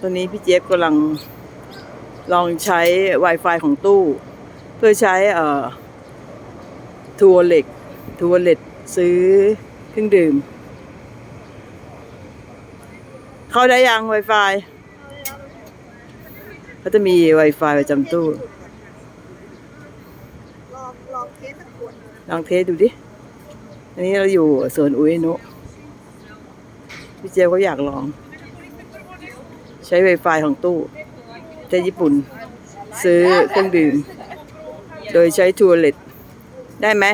ตอนนี้พี่เจี๊ยบกำลังลองใช้ Wi-Fi ของตู้ เพื่อใช้เอ่อทัวร์เล็กทัวร์เล็ตซื้อเครื่องดื่ม เข้าได้ยัง Wi-Fi เขาจะมี Wi-Fi ประจำตู้ ลองลองเทสสักขวดลองเทสดูดิ อันนี้เราอยู่สวนอุยนุพี่เจลเขาอยากลอง ใช้ Wi-Fi ของตู้ที่ญี่ปุ่น ซื้อเครื่องดื่ม โดยใช้ทัวร์เล็ตได้ไหม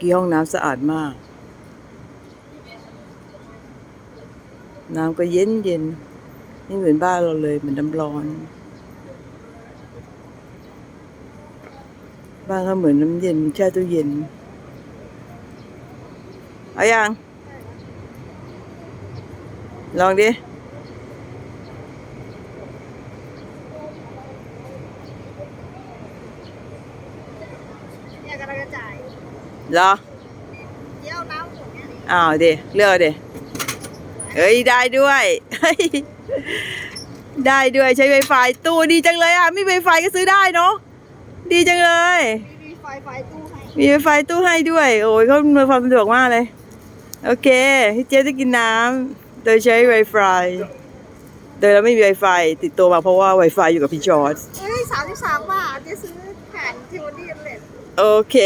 กี้ห้องน้ำสะอาดมาก น้ำก็เย็นเย็นนี่เหมือนบ้านเราเลยเหมือนน้ำร้อน บ้านก็เหมือนน้ำเย็นแช่ตู้เย็น เอาอยังลองดิ เนี่ยกำลังจะจ่ายเหรอเยี่ยวน้ำขวดเนี่ยอ้าวเดเลือกเดเฮ้ย ได้ด้วยเฮ้ยได้ด้วยใช้ไวไฟตู้ดีจังเลยอะ ไมีไวไฟก็ซื้อได้เนาะ ดีจังเลยมีมีไฟไฟตู้ให้มีไวไฟตู้ให้ด้วย โอ้ยเขาอำนวยความสะดวกมากเลย โอเคพี่เจ๊จะกินน้ำโดยใช้ไวไฟโดยเราไม่มีไวไฟติดตัวมาเพราะว่าไวไฟอยู่กับพี่จอร์ดเอ้ยสามสิบสามบาทจะซื้อแผ่นเทวดีเลยโอเค